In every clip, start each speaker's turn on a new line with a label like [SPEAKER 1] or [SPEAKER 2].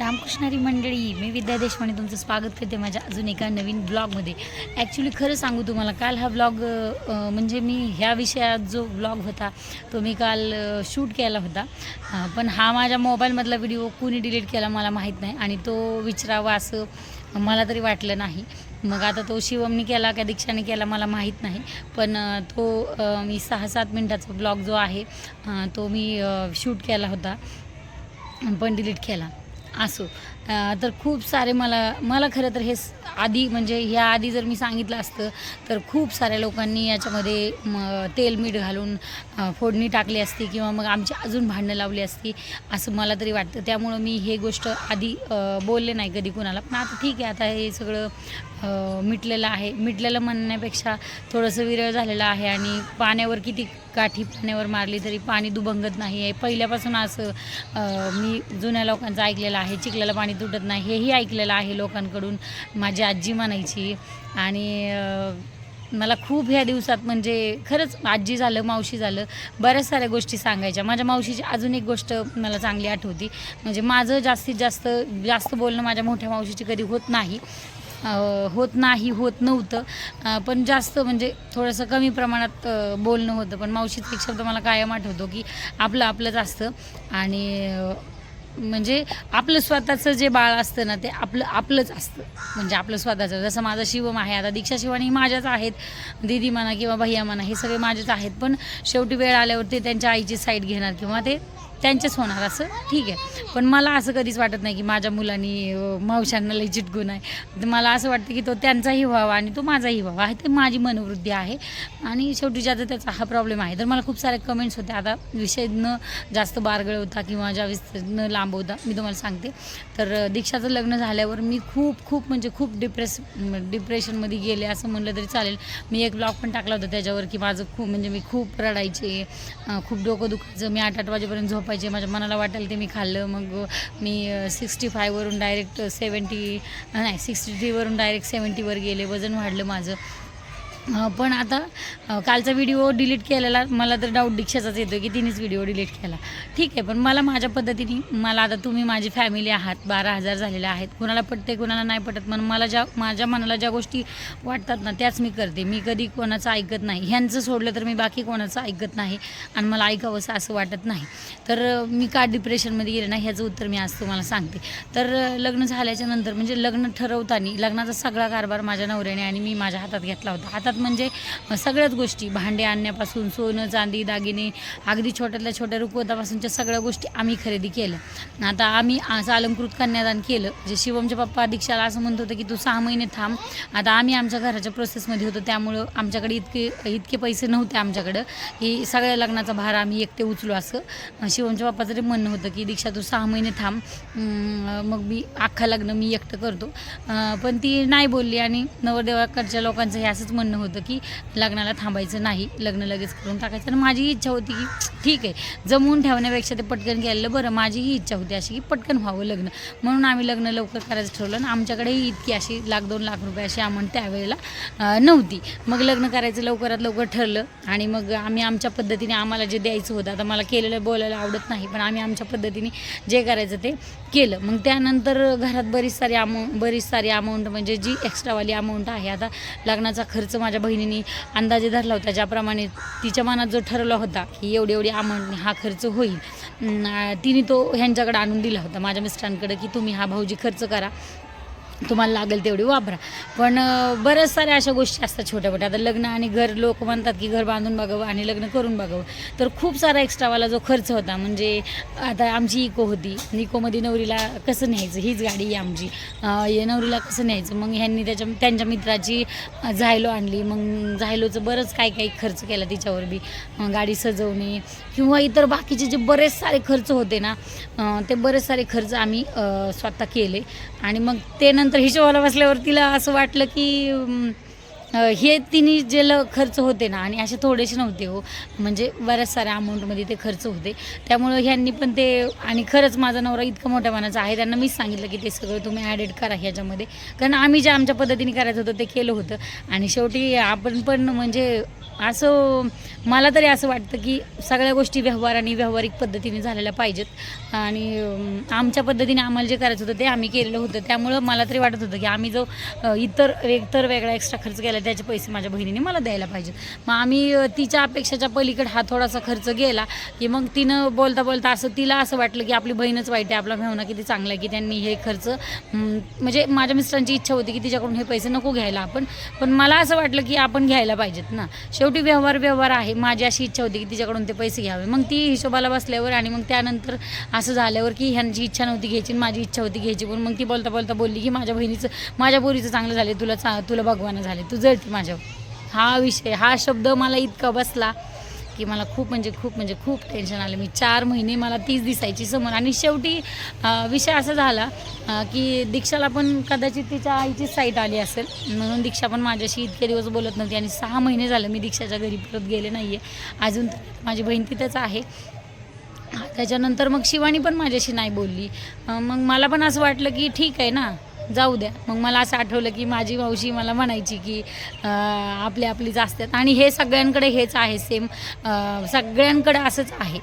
[SPEAKER 1] रामकृष्णारी मंडळी मी विद्या देशपांडे तुमचं स्वागत करते माझ्या अजून एका नवीन ब्लॉगमध्ये. ॲक्च्युली खरं सांगू तुम्हाला काल हा ब्लॉग म्हणजे मी ह्या विषयात जो ब्लॉग होता तो मी काल शूट केला होता. पण हा माझ्या मोबाईलमधला व्हिडिओ कुणी डिलीट केला मला माहीत नाही आणि तो विचारावा असं मला तरी वाटलं नाही. मग आता तो शिवमनी केला का दीक्षाने केला मला माहीत नाही. पण तो मी सहा सात मिनटाचा ब्लॉग जो आहे तो मी शूट केला होता पण डिलीट केला. असो. तर खूप सारे मला मला खरं तर हे आधी म्हणजे ह्या आधी जर मी सांगितलं असतं तर खूप साऱ्या लोकांनी याच्यामध्ये म तेल मीठ घालून फोडणी टाकली असती किंवा मग आमची अजून भांडणं लावली असती असं मला तरी वाटतं. त्यामुळं मी हे गोष्ट आधी बोलले नाही कधी कुणाला. पण आता ठीक आहे आता हे सगळं मिटलेलं आहे. मिटलेलं म्हणण्यापेक्षा थोडंसं विरळ झालेलं आहे आणि पाण्यावर किती काठी पाण्यावर मारली तरी पाणी दुभंगत नाही आहे. पहिल्यापासून असं मी जुन्या लोकांचं ऐकलेलं आहे. चिखल्याला पाणी तुटत नाही. हेही ऐकलेलं आहे लोकांकडून माझी आजी म्हणायची. आणि मला खूप ह्या दिवसात म्हणजे खरंच आजी झालं मावशी झालं बऱ्याच साऱ्या गोष्टी सांगायच्या. माझ्या मावशीची अजून एक गोष्ट मला चांगली आठवती. म्हणजे माझं जास्तीत जास्त जास्त बोलणं माझ्या मोठ्या मावशीची कधी होत नाही. होत नाही होत नव्हतं. पण जास्त म्हणजे थोडंसं कमी प्रमाणात बोलणं होतं. पण मावशीचा एक शब्द मला कायम आठवतो की आपलं आपलंच असतं. आणि म्हणजे आपलं स्वतःचं जे बाळ असतं ना ते आपलं आपलंच असतं. म्हणजे आपलं स्वतःचं. जसं माझं शिवम आहे आता दीक्षा शिवानी माझ्याच आहेत. दिदी म्हणा किंवा भैया म्हणा हे सगळे माझेच आहेत. पण शेवटी वेळ आल्यावर ते त्यांच्या आईची साईड घेणार किंवा ते त्यांचेच होणार असं. ठीक आहे. पण मला असं कधीच वाटत नाही की माझ्या मुलांनी मावशांना लई चिटकून आहे तर मला असं वाटतं की तो त्यांचाही व्हावा आणि तो माझाही व्हावा. आहे ते माझी मनोवृत्ती आहे. आणि शेवटी ज्याचा त्याचा हा प्रॉब्लेम आहे. तर मला खूप सारे कमेंट्स होते. आता विषय न जास्त बारगळ होता किंवा ज्या न लांब होता मी तुम्हाला सांगते. तर दीक्षाचं लग्न झाल्यावर मी खूप खूप म्हणजे खूप डिप्रेस डिप्रेशनमध्ये गेले असं म्हणलं तरी चालेल. मी एक ब्लॉग पण टाकला होता त्याच्यावर की माझं खूप म्हणजे मी खूप रडायचे खूप डोकं दुखायचं. मी आठ आठ वाजेपर्यंत झोप पाहिजे. माझ्या मनाला वाटेल ते मी खाल्लं. मग मी सिक्स्टी फायवरून डायरेक्ट सेवन्टी नाही सिक्स्टी थ्रीवरून डायरेक्ट सेवन्टीवर गेले. वजन वाढलं माझं. पण आता कालचा व्हिडिओ डिलीट केलेला मला तर डाऊट दीक्षाचाच येतो की तिनेच व्हिडिओ डिलीट केला. ठीक आहे पण मला माझ्या पद्धतीने मला आता तुम्ही माझी फॅमिली आहात बारा हजार झालेले आहेत कुणाला पटते कुणाला नाही पटत पण मला ज्या माझ्या मनाला ज्या गोष्टी वाटतात ना त्याच मी करते. मी कधी कोणाचं ऐकत नाही. ह्यांचं सोडलं तर मी बाकी कोणाचं ऐकत नाही आणि मला ऐकावंसं असं वाटत नाही. तर मी का डिप्रेशनमध्ये गेले नाही ह्याचं उत्तर मी आज तुम्हाला सांगते. तर लग्न झाल्याच्यानंतर म्हणजे लग्न ठरवताना लग्नाचा सगळा कारभार माझ्या नवऱ्याने आणि मी माझ्या हातात घेतला होता. हातात म्हणजे सगळ्याच गोष्टी भांडे आणण्यापासून सोनं चांदी दागिने अगदी छोट्यातल्या छोट्या रुपवतापासूनच्या सगळ्या गोष्टी आम्ही खरेदी केल्या. आता आम्ही असं अलंकृत कन्यादान केलं. जे शिवमचे पप्पा दीक्षाला असं म्हणत होतं की तू सहा महिने थांब. आता आम्ही आमच्या घराच्या प्रोसेसमध्ये होतो. त्यामुळं आमच्याकडे इतके इतके पैसे नव्हते आमच्याकडं. की सगळ्या लग्नाचा भार आम्ही एकटे उचलू असं. शिवमच्या पप्पाचं तरी म्हणणं होतं की दीक्षा तू सहा महिने थांब. मग मी अख्खा लग्न मी एकटं करतो. पण ती नाही बोलली आणि नवरदेवाकडच्या लोकांचं हे असंच म्हणणं होतं. की लग्नाला थांबायचं नाही लग्न लगेच करून टाकायचं. आणि माझी इच्छा होती की ठीक आहे जमवून ठेवण्यापेक्षा ते पटकन गेलेलं बरं. माझीही इच्छा होती अशी की पटकन व्हावं लग्न. म्हणून आम्ही लग्न लवकर करायचं ठरवलं आणि आमच्याकडेही इतकी अशी लाख दोन लाख रुपये अशी अमाऊंट त्यावेळेला नव्हती. मग लग्न करायचं लवकरात लवकर ठरलं आणि मग आम्ही आमच्या पद्धतीने आम्हाला जे द्यायचं होतं आता मला केलेलं बोलायला आवडत नाही पण आम्ही आमच्या पद्धतीने जे करायचं ते केलं. मग त्यानंतर घरात बरीच सारी अमाऊंट बरीच सारी अमाऊंट म्हणजे जी एक्स्ट्रावाली अमाऊंट आहे आता लग्नाचा खर्च माझ्या बहिणीने अंदाजे धरला होता ज्याप्रमाणे तिच्या मनात जो ठरवला होता की एवढी एवढी अमाऊंटने हा खर्च होईल तिने तो ह्यांच्याकडे आणून दिला होता. माझ्या मिस्टरांकडे की तुम्ही हा भाऊजी खर्च करा. तुम्हाला लागेल तेवढी वापरा. पण बऱ्याच साऱ्या अशा गोष्टी असतात छोट्या मोठ्या. आता लग्न आणि घर लोक म्हणतात की घर बांधून बघावं आणि लग्न करून बघावं. तर खूप सारा एक्स्ट्रावाला जो खर्च होता म्हणजे आता आमची इको होती. इकोमध्ये नवरीला कसं न्यायचं? हीच गाडी आहे आमची. ये नवरीला कसं न्यायचं? मग ह्यांनी त्याच्या त्यांच्या मित्राची झायलो आणली. मग झायलोचं बरंच काही काही खर्च केला तिच्यावर बी. गाडी सजवणे किंवा इतर बाकीचे जे बरेच सारे खर्च होते ना ते बरेच सारे खर्च आम्ही स्वतः केले. आणि मग ते नंतर हिशोबाला बसल्यावर तिला असं वाटलं की हे तिन्ही जे ल खर्च होते ना आणि असे थोडेसे नव्हते हो. म्हणजे बऱ्याच साऱ्या अमाऊंटमध्ये ते खर्च होते. त्यामुळं ह्यांनी पण ते आणि खरंच माझा नवरा इतका मोठ्या मनाचा आहे त्यांना मीच सांगितलं की ते सगळं तुम्ही ॲडेड करा ह्याच्यामध्ये. कारण आम्ही जे आमच्या पद्धतीने करायचं होतं ते केलं होतं. आणि शेवटी आपण पण म्हणजे असं मला तरी असं वाटतं की सगळ्या गोष्टी व्यवहार आणि व्यावहारिक पद्धतीने झालेल्या पाहिजेत. आणि आमच्या पद्धतीने आम्हाला जे करायचं होतं ते आम्ही केलेलं होतं. त्यामुळं मला तरी वाटत होतं की आम्ही जो इतर एकतर वेगळा एक्स्ट्रा खर्च केला त्याचे पैसे माझ्या बहिणीने मला द्यायला पाहिजेत मग आम्ही तिच्या अपेक्षाच्या पलीकडे हा थोडासा खर्च गेला की मग तिनं बोलता बोलता असं तिला असं वाटलं की आपली बहीणच वाईट आहे आपला मेहना किती चांगला आहे की त्यांनी हे खर्च म्हणजे माझ्या मिस्टरांची इच्छा होती की तिच्याकडून हे पैसे नको घ्यायला आपण पण मला असं वाटलं की आपण घ्यायला पाहिजेत ना. शेवटी व्यवहार व्यवहार आहे. माझी अशी इच्छा होती की तिच्याकडून ते पैसे घ्यावे. मग ती हिशोबाला बसल्यावर आणि मग त्यानंतर असं झाल्यावर की ह्यांची इच्छा नव्हती घ्यायची आणि माझी इच्छा होती घ्यायची पण मग ती बोलता बोलता बोलली की माझ्या बहिणीचं माझ्या पोरीचं चांगलं झाले तुला चा तुला भगवान झाले तू रिझल्ट माझ्यावर. हा विषय हा शब्द मला इतका बसला की मला खूप म्हणजे खूप म्हणजे खूप टेन्शन आलं. मी चार महिने मला तीच दिसायची समोर. आणि शेवटी विषय असा झाला की दीक्षाला पण कदाचित तिच्या आईची साईट आली असेल. म्हणून दीक्षा पण माझ्याशी इतके दिवस बोलत नव्हती आणि सहा महिने झालं मी दीक्षाच्या घरी परत गेले नाही आहे अजून तर माझी बहीण तिथंच आहे. त्याच्यानंतर मग शिवानी पण माझ्याशी नाही बोलली. मग मला पण असं वाटलं की ठीक आहे ना. जाऊ द्या. मग मला असं आठवलं की माझी मावशी मला म्हणायची की आपली आपलीच असतात. आणि हे सगळ्यांकडे हेच आहे सेम सगळ्यांकडे असंच आहे.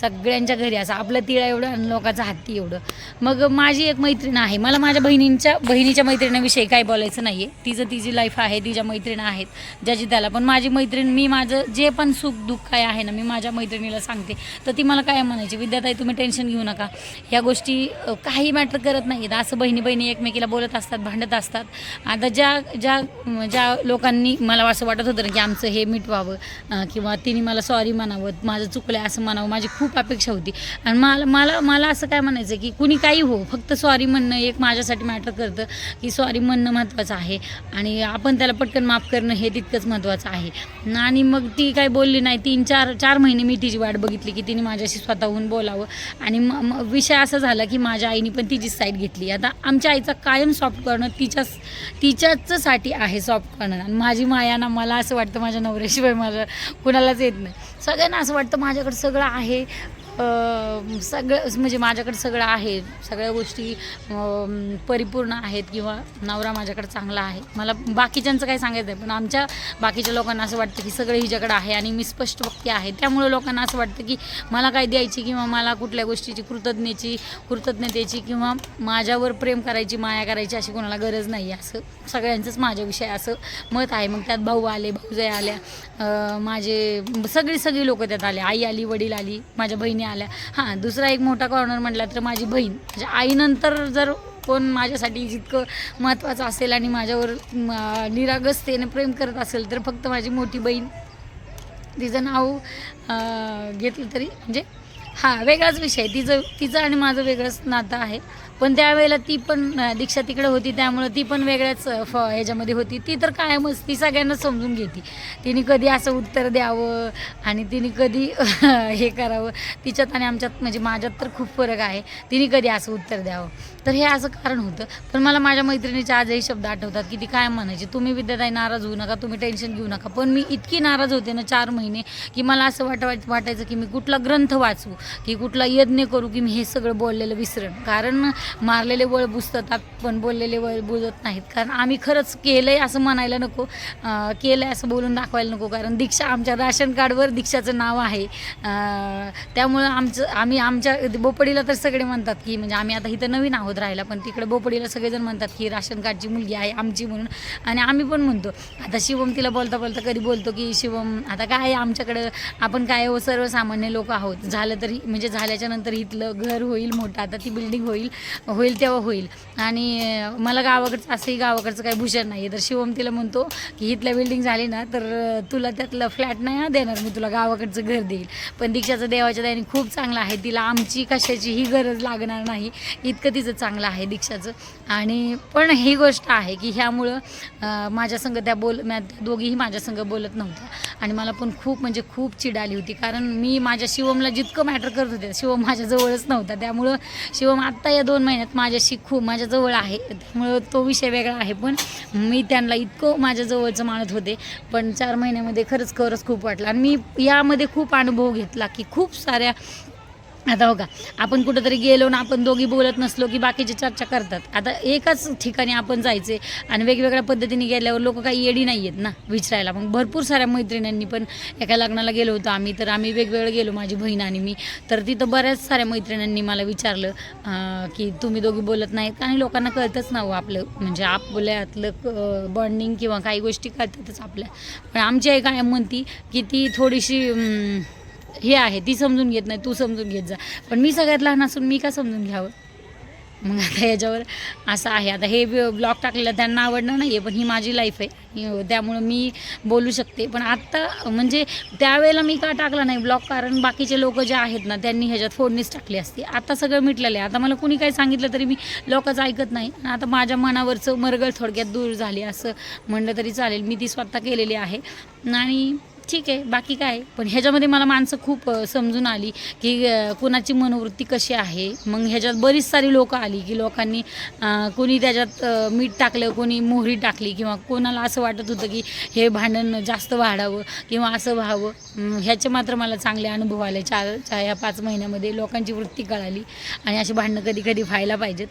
[SPEAKER 1] सगळ्यांच्या घरी असं. आपलं तिळा एवढं आणि लोकांचं हत्ती एवढं. मग माझी एक मैत्रीण आहे. मला माझ्या बहिणींच्या बहिणीच्या मैत्रिणीविषयी काही बोलायचं नाही आहे तिचं तिची लाईफ आहे तिच्या मैत्रिणी आहेत ज्याची त्याला. पण माझी मैत्रीण मी माझं जे पण सुख दुःख काय आहे ना मी माझ्या मैत्रिणीला सांगते. तर ती मला काय म्हणायची? विद्याताई तुम्ही टेन्शन घेऊ नका. ह्या गोष्टी काही मॅटर करत नाहीत असं बहिणी बहिणी एकमेकीला बोलत असतात भांडत असतात. आता ज्या ज्या ज्या लोकांनी मला असं वाटत होतं ना की आमचं हे मिटवावं किंवा तिने मला सॉरी म्हणावं माझं चुकलं आहे असं म्हणावं माझी खूप खूप अपेक्षा होती. आणि मला मला मला असं काय म्हणायचं की कुणी काही हो फक्त सॉरी म्हणणं एक माझ्यासाठी मॅटर करतं की सॉरी म्हणणं महत्त्वाचं आहे. आणि आपण त्याला पटकन माफ करणं हे तितकंच महत्त्वाचं आहे. आणि मग ती काय बोलली नाही तीन चार चार महिने मी तिची वाट बघितली की तिने माझ्याशी स्वतःहून बोलावं. आणि म विषय असा झाला की माझ्या आईने पण तिचीच साईड घेतली. आता आमच्या आईचा कायम सॉफ्ट करणं तिच्याच तिच्याचसाठी आहे सॉफ्ट करणं आणि माझी माया ना मला असं वाटतं माझ्या नवऱ्याशिवाय माझं कुणालाच येत नाही. सगळ्यांना असं वाटतं माझ्याकडे सगळं आहे. सगळं म्हणजे माझ्याकडे सगळं आहे. सगळ्या गोष्टी परिपूर्ण आहेत किंवा नवरा माझ्याकडे चांगला आहे. मला बाकीच्यांचं काही सांगायचं आहे पण आमच्या बाकीच्या लोकांना असं वाटतं की सगळं हिच्याकडे आहे आणि मी स्पष्ट वक्ती आहे. त्यामुळे लोकांना असं वाटतं की मला काय द्यायची किंवा मला कुठल्या गोष्टीची कृतज्ञतेची कृतज्ञतेची किंवा माझ्यावर प्रेम करायची माया करायची अशी कोणाला गरज नाही. आहे असं सगळ्यांचंच माझ्याविषयी असं मत आहे. मग त्यात भाऊ आले भाऊजाई आल्या माझे सगळी सगळी लोकं त्यात आले. आई आली वडील आली माझ्या बहिणी आल्या. हां दुसरा एक मोठा कॉर्नर म्हटला तर माझी बहीण. म्हणजे आईनंतर जर कोण माझ्यासाठी जितकं महत्त्वाचं असेल आणि माझ्यावर निरागसतेने प्रेम करत असेल तर फक्त माझी मोठी बहीण. तिचं नाव घेतलं तरी म्हणजे हां वेगळाच विषय. तिचं तिचं आणि माझं वेगळंच नातं आहे. पण त्यावेळेला ती पण दीक्षा तिकडे होती त्यामुळं ती पण वेगळ्याच फ ह्याच्यामध्ये होती. ती तर कायमच ती सगळ्यांना समजून घेते. तिने कधी असं उत्तर द्यावं आणि तिने कधी हे करावं तिच्यात आणि आमच्यात म्हणजे माझ्यात तर खूप फरक आहे. तिने कधी असं उत्तर द्यावं. तर हे असं कारण होतं. पण मला माझ्या मैत्रिणीचे आजही शब्द आठवतात की ती काय म्हणायची तुम्ही विद्याताई नाराज होऊ नका तुम्ही टेन्शन घेऊ नका पण मी इतकी नाराज होते ना चार महिने की मला असं वाट वाटायचं की मी कुठला ग्रंथ वाचू की कुठला यज्ञ करू की मी हे सगळं बोललेलं विसरण. कारण मारलेले वळ बुजतात पण बोललेले वळ बुजत नाहीत. कारण आम्ही खरंच केलं आहे असं म्हणायला नको केलं आहे असं बोलून दाखवायला नको. कारण दीक्षा आमच्या राशन कार्डवर दीक्षाचं नाव आहे. त्यामुळं आमचं आम्ही आमच्या बोपडीला तर सगळे म्हणतात की म्हणजे आम्ही आता इथं नवीन आहोत राहायला पण तिकडे बोपडीला सगळेजण म्हणतात की राशन कार्डची मुलगी आहे आमची म्हणून. आणि आम्ही पण म्हणतो. आता शिवम तिला बोलता बोलता कधी बोलतो की शिवम आता काय आहे आमच्याकडं? आपण काय हो सर्वसामान्य लोक आहोत. झालं तरी म्हणजे झाल्याच्यानंतर इथलं घर होईल मोठं आता ती बिल्डिंग होईल. होईल तेव्हा होईल. आणि मला गावाकडचं असंही गावाकडचं काही भूषण नाही आहे तर शिवम तिला म्हणतो की इथल्या बिल्डिंग झाली ना तर तुला त्यातलं फ्लॅट नाही ना देणार. मी तुला गावाकडचं घर देईल. पण दीक्षाचं देवाच्या दयाने खूप चांगलं आहे. तिला आमची कशाचीही गरज लागणार नाही. इतकं तिचं चांगलं आहे दीक्षाचं. आणि पण ही गोष्ट आहे की ह्यामुळं माझ्यासंग माझ्या त्या बोल त्या दोघीही माझ्यासंग बोलत नव्हत्या. आणि मला पण खूप म्हणजे खूप चिड आली होती. कारण मी माझ्या शिवमला जितकं मॅटर करत होते शिवम माझ्याजवळच नव्हता. त्यामुळं शिवम आत्ता या दोन महिन्यात माझ्याशी खूप माझ्याजवळ आहे. त्यामुळं तो विषय वेगळा आहे. पण मी त्यांना इतकं माझ्याजवळचं मानत होते. पण चार महिन्यामध्ये खरंच खरंच खूप वाटलं. आणि मी यामध्ये खूप अनुभव घेतला की खूप साऱ्या आता हो का आपण कुठंतरी गेलो ना आपण दोघी बोलत नसलो की बाकीचे चर्चा करतात. आता एकाच ठिकाणी आपण जायचे आणि वेगवेगळ्या पद्धतीने गेल्यावर लोक काही येडी नाही आहेत ना विचारायला. मग भरपूर साऱ्या मैत्रिणींनी पण एका लग्नाला गेलो होतो आम्ही तर आम्ही वेगवेगळं गेलो माझी बहीण आणि मी. तर तिथं बऱ्याच साऱ्या मैत्रिणींनी मला विचारलं की तुम्ही दोघी बोलत नाहीत आणि लोकांना कळतच ना हो आपलं म्हणजे आपल्यातलं बॉन्डिंग किंवा काही गोष्टी कळतातच आपल्या. पण आमची आई काय म्हणती की ती थोडीशी हे आहे ती समजून घेत नाही तू समजून घेत जा. पण मी सगळ्यात लहान असून मी का समजून घ्यावं? मग आता याच्यावर असं आहे. आता हे ब्लॉग टाकलेलं त्यांना आवडणार नाही आहे पण ही माझी लाईफ आहे. त्यामुळं मी बोलू शकते. पण आत्ता म्हणजे त्यावेळेला मी का टाकला नाही ब्लॉग? कारण बाकीचे लोक जे आहेत ना त्यांनी ह्याच्यात फोडणीच टाकली असती. आता सगळं मिटलेलं आहे. आता मला कुणी काही सांगितलं तरी मी लोकच ऐकत नाही. आता माझ्या मनावरचं मरगळ थोडक्यात दूर झाली. असं म्हणलं तरी चालेल. मी ती स्वतः केलेली आहे. आणि ठीक आहे बाकी काय? पण ह्याच्यामध्ये मला माणसं खूप समजून आली की कोणाची मनोवृत्ती कशी आहे. मग ह्याच्यात बरीच सारी लोकं आली की लोकांनी कोणी त्याच्यात मीठ टाकलं कोणी मोहरी टाकली किंवा कोणाला असं वाटत होतं की हे भांडण जास्त वाढावं किंवा असं व्हावं. ह्याचे मात्र मला चांगले अनुभव आले. चार चार या पाच महिन्यामध्ये लोकांची वृत्ती कळाली आणि अशी भांडणं कधी कधी व्हायला पाहिजेत.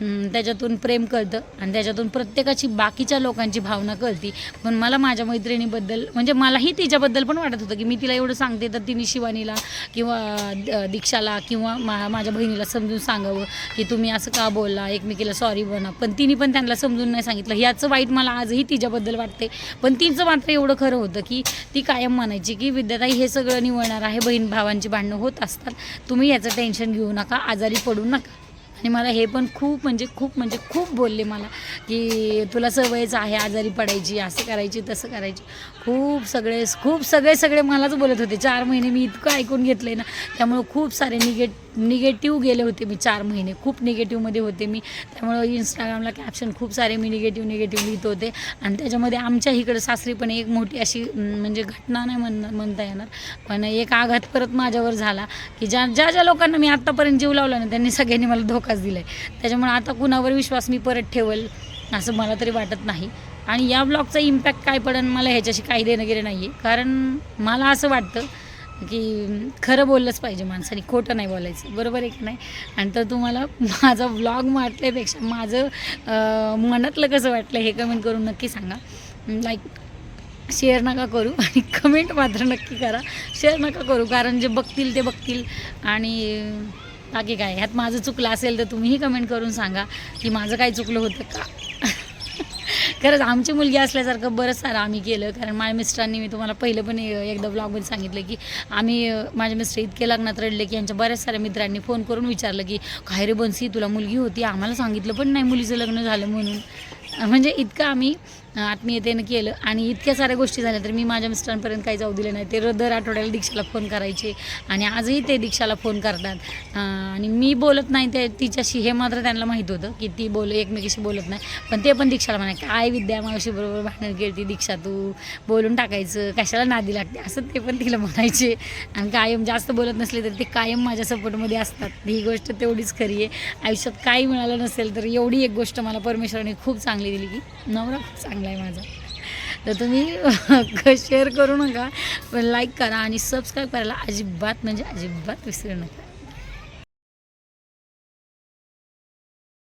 [SPEAKER 1] त्याच्यातून प्रेम कळतं आणि त्याच्यातून प्रत्येकाची बाकीच्या लोकांची भावना कळती. पण मला माझ्या मैत्रिणीबद्दल म्हणजे मलाही तिच्याबद्दल पण वाटत होतं की मी तिला एवढं सांगते तर तिने शिवानीला किंवा द- दीक्षाला किंवा मा माझ्या बहिणीला समजून सांगावं की तुम्ही असं का बोलला एकमेकीला सॉरी बना पण तिने पण त्यांना समजून नाही सांगितलं. याचं वाईट मला आजही तिच्याबद्दल वाटते. पण तिचं मात्र एवढं खरं होतं की ती कायम म्हणायची की विद्याताई हे सगळं निवडणार आहे. बहीण भावांची भांडणं होत असतात. तुम्ही याचं टेन्शन घेऊ नका. आजारी पडू नका. आणि मला हे पण खूप म्हणजे खूप म्हणजे खूप बोलले मला की तुला सवयच आहे आजारी पडायची असं करायची तसं करायची. खूप सगळे खूप सगळे सगळे मलाच बोलत होते. चार महिने मी इतकं ऐकून घेतलं आहे ना त्यामुळं खूप सारे निगेट निगेटिव्ह गेले होते मी चार महिने. खूप निगेटिव्हमध्ये होते मी. त्यामुळं इंस्टाग्रामला कॅप्शन खूप सारे मी निगेटिव्ह निगेटिव्ह लिहित होते. आणि त्याच्यामध्ये आमच्या इकडं सासरी पण एक मोठी अशी म्हणजे घटना नाही म्हण म्हणता येणार. पण एक आघात परत माझ्यावर झाला की ज्या ज्या ज्या लोकांना मी आत्तापर्यंत जीव लावला ना त्यांनी सगळ्यांनी मला धोकाच दिला आहे त्याच्यामुळे आता कुणावर विश्वास मी परत ठेवल असं मला तरी वाटत नाही. आणि या ब्लॉगचा इम्पॅक्ट काय पडेल मला ह्याच्याशी काही देणं गेलं नाही आहे कारण मला असं वाटतं की खरं बोललंच पाहिजे माणसाने खोटं नाही बोलायचं. बरोबर आहे की नाही? आणि तर तुम्हाला माझा व्लॉग म्हटल्यापेक्षा माझं मनातलं कसं वाटलं हे कमेंट करून नक्की सांगा. लाईक शेअर नका करू आणि कमेंट मात्र नक्की करा. शेअर नका करू कारण जे बघतील ते बघतील. आणि बाकी काय ह्यात माझं चुकलं असेल तर तुम्हीही कमेंट करून सांगा की माझं काय चुकलं होतं का? खरंच आमची मुलगी असल्यासारखं बरंच सारं आम्ही केलं. कारण माझ्या मिस्टरांनी मी तुम्हाला पहिलं पण एकदा ब्लॉगमध्ये सांगितलं की आम्ही माझ्या मिस्टर इतके लग्नात रडले की यांच्या बऱ्याच साऱ्या मित्रांनी फोन करून विचारलं की काय रे बन्सी तुला मुलगी होती? आम्हाला सांगितलं पण नाही मुलीचं लग्न झालं म्हणून. म्हणजे इतकं आम्ही आत्मीयतेनं केलं. आणि इतक्या साऱ्या गोष्टी झाल्या तर मी माझ्या मिस्टरांपर्यंत काही जाऊ दिलं नाही. ते दर आठवड्याला दीक्षाला फोन करायचे आणि आजही ते दीक्षाला फोन करतात. आणि मी बोलत नाही ते तिच्याशी हे मात्र त्यांना माहीत होतं की ती बोल एकमेकीशी बोलत नाही. पण ते पण दीक्षाला म्हणा काय विद्या मावशी बरोबर भांडण केली दीक्षा तू? बोलून टाकायचं कशाला नादी लागते? असं ते पण तिला म्हणायचे. आणि कायम जास्त बोलत नसले तर ते कायम माझ्या सपोर्टमध्ये असतात. ही गोष्ट तेवढीच खरी आहे. आयुष्यात काही मिळालं नसेल तर एवढी एक गोष्ट मला परमेश्वराने खूप चांगली दिली की नवरा खूप चांगली आहे माझा. तर तुम्ही शेअर करू नका पण लाईक करा आणि सबस्क्राईब करायला अजिबात म्हणजे अजिबात विसरू नका.